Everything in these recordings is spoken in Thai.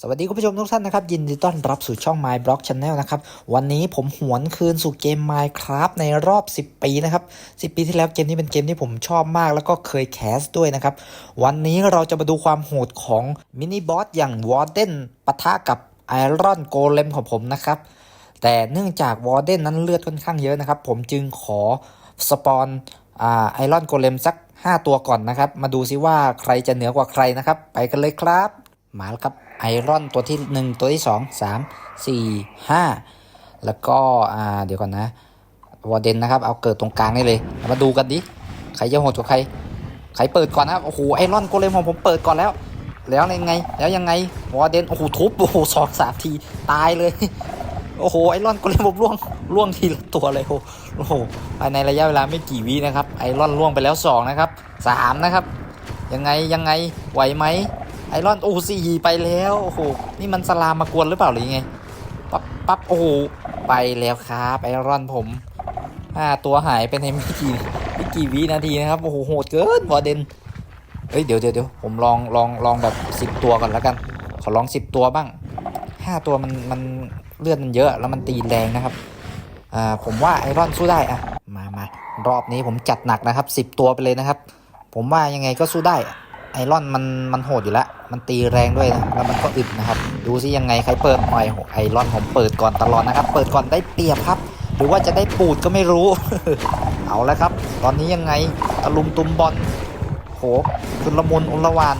สวัสดีคุณผู้ชมทุกท่านนะครับ ยินดีต้อนรับสู่ช่อง My Block Channel นะครับ วันนี้ผมหวนคืนสู่เกม Minecraft ในรอบ 10 ปีนะครับ 10 ปีที่แล้วเกมนี้เป็นเกมที่ผมชอบมาก แล้วก็เคยแคสด้วยนะครับ วันนี้เราจะมาดูความโหดของมินิบอสอย่างวอร์เดนปะทะกับไอรอนโกเลมของผมนะครับ แต่เนื่องจากวอร์เดนนั้นเลือดค่อนข้างเยอะนะครับ ผมจึงขอสปอนไอรอนโกเลมสัก 5 ตัวก่อนนะครับ มาดูซิว่าใครจะเหนือกว่าใครนะครับ ไปกันเลยครับ มาแล้วครับไอรอนตัวที่ 1 ตัวที่ 2 3 4 5 แล้วก็อ่าเดี๋ยวก่อนนะวอร์เดนนะครับเอาเกิดตรงกลางนี่เลยมาดูกันดิใครจะโหดกว่าใครใครเปิดก่อนนะครับโอ้โหไอรอนโกเลมของผมเปิดก่อนแล้ว แล้วยังไง แล้วยังไงวอร์เดนโอ้โหทุบโอ้โหสองสามทีตายเลยโอ้โหไอรอนโกเลมผมล่วงล่วงทีละตัวเลยโอ้โหภายในระยะเวลาไม่กี่วินะครับไอรอนล่วงไปแล้วสองนะครับสามนะครับยังไงยังไงไหวไหม รอนโอ้สี่ไปแล้วโอ้โหนี่มันสลามมากวนหรือเปล่าหรือไงปั๊บปั๊บโอ้โหไปแล้วครับไอรอนผมห้าตัวหายไปในไม่กี่ไม่กี่วินาทีนะครับโอ้โหโหดเกินวอเดนเฮ้ยเดี๋ยวเดี๋ยวเดี๋ยวผมลองลองลองแบบสิบตัวก่อนแล้วกัน ขอลองสิบตัวบ้างห้าตัวมันมันเลือดมันเยอะแล้วมันตีแรงนะครับอ่าผมว่าไอรอนสู้ได้อะมามารอบนี้ผมจัดหนักนะครับสิบตัวไปเลยนะครับ ผมว่ายังไงก็สู้ได้ ไอรอนมันมันโหดอยู่แล้วมันตีแรงด้วยนะแล้วมันก็อึดนะครับ ดูซิยังไงใครเปิดหน่อยไอรอนผมเปิดก่อนตลอดนะครับ เปิดก่อนได้เปรียบครับ หรือว่าจะได้ปูดก็ไม่รู้ เอาแล้วครับ ตอนนี้ยังไงตะลุมตุมบอลโหชุละมุนอุลวาน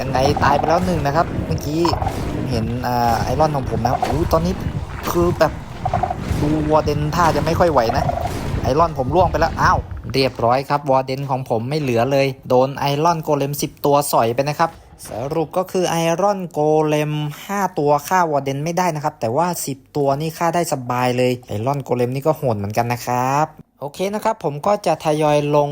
ยังไงตายไปแล้วหนึ่งนะครับ เมื่อกี้เห็นไอรอนของผมนะโอ้ตอนนี้คือแบบดูวอเดนท่าจะไม่ค่อยไหวนะ รอนผมล่วงไปแล้วอ้าวเรียบร้อยครับวอร์เดนของผมไม่เหลือเลย โดนไอรอนโกเลม 10 ตัวสอยไปนะครับสรุปก็คือไอรอนโกเลม 5 ตัวฆ่าวอร์เดนไม่ได้นะครับ แต่ว่า 10 ตัวนี่ฆ่าได้สบายเลยไอรอนโกเลมนี่ก็โหดเหมือนกันนะครับโอเคนะครับ ผมก็จะทยอยลง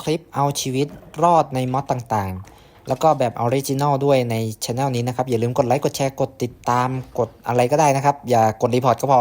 คลิปเอาชีวิตรอดในมอดต่างๆ แล้วก็แบบออริจินอลด้วยในช anel นี้นะครับ อย่าลืมกดไลค์กดแชร์กดติดตามกดอะไรก็ได้นะครับ อย่ากดรีพอร์ตก็พอ